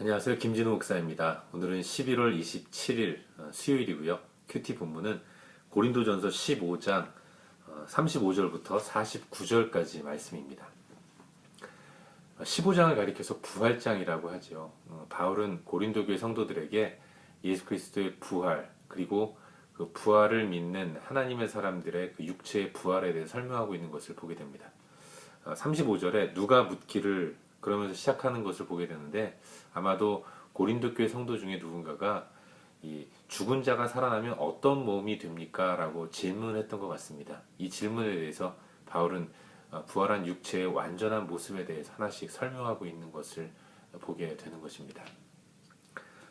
안녕하세요. 김진우 목사입니다. 오늘은 11월 27일 어, 수요일이고요. 큐티 본문은 고린도전서 15장 35절부터 49절까지 말씀입니다. 15장을 가리켜서 부활장이라고 하죠. 어, 바울은 고린도 교회 성도들에게 예수 그리스도의 부활 그리고 그 부활을 믿는 하나님의 사람들의 그 육체의 부활에 대해 설명하고 있는 것을 보게 됩니다. 35절에 누가 묻기를 그러면서 시작하는 것을 보게 되는데 아마도 고린도 교회 성도 중에 누군가가 이 죽은 자가 살아나면 어떤 몸이 됩니까? 라고 질문했던 것 같습니다. 이 질문에 대해서 바울은 어, 부활한 육체의 완전한 모습에 대해서 하나씩 설명하고 있는 것을 보게 되는 것입니다.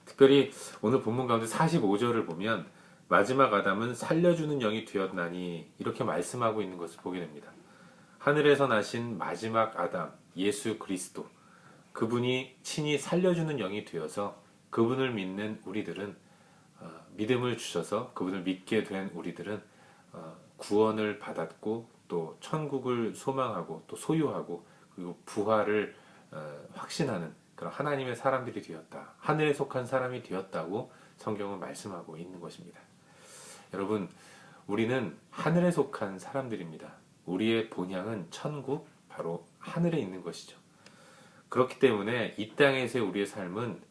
특별히 오늘 본문 가운데 45절을 보면 마지막 아담은 살려주는 영이 되었나니 이렇게 말씀하고 있는 것을 보게 됩니다. 하늘에서 나신 마지막 아담, 예수 그리스도, 그분이 친히 살려주는 영이 되어서 그분을 믿는 우리들은 어, 믿음을 주셔서 그분을 믿게 된 우리들은 어, 구원을 받았고 또 천국을 소망하고 또 소유하고 그리고 부활을 어, 확신하는 그런 하나님의 사람들이 되었다. 하늘에 속한 사람이 되었다고 성경은 말씀하고 있는 것입니다. 여러분, 우리는 하늘에 속한 사람들입니다. 우리의 본향은 천국, 바로 하늘에 있는 것이죠. 그렇기 때문에 이 땅에서의 우리의 삶은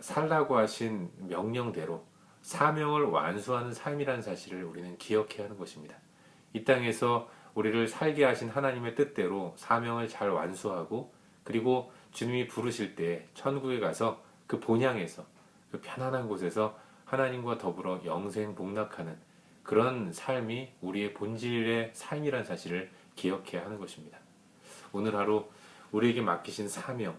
살라고 하신 명령대로 사명을 완수하는 삶이라는 사실을 우리는 기억해야 하는 것입니다. 이 땅에서 우리를 살게 하신 하나님의 뜻대로 사명을 잘 완수하고 그리고 주님이 부르실 때 천국에 가서 그 본향에서 그 편안한 곳에서 하나님과 더불어 영생 복락하는 그런 삶이 우리의 본질의 삶이라는 사실을 기억해야 하는 것입니다. 오늘 하루 우리에게 맡기신 사명,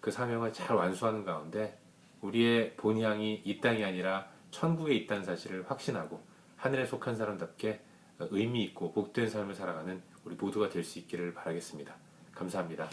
그 사명을 잘 완수하는 가운데 우리의 본향이 이 땅이 아니라 천국에 있다는 사실을 확신하고 하늘에 속한 사람답게 의미 있고 복된 삶을 살아가는 우리 모두가 될 수 있기를 바라겠습니다. 감사합니다.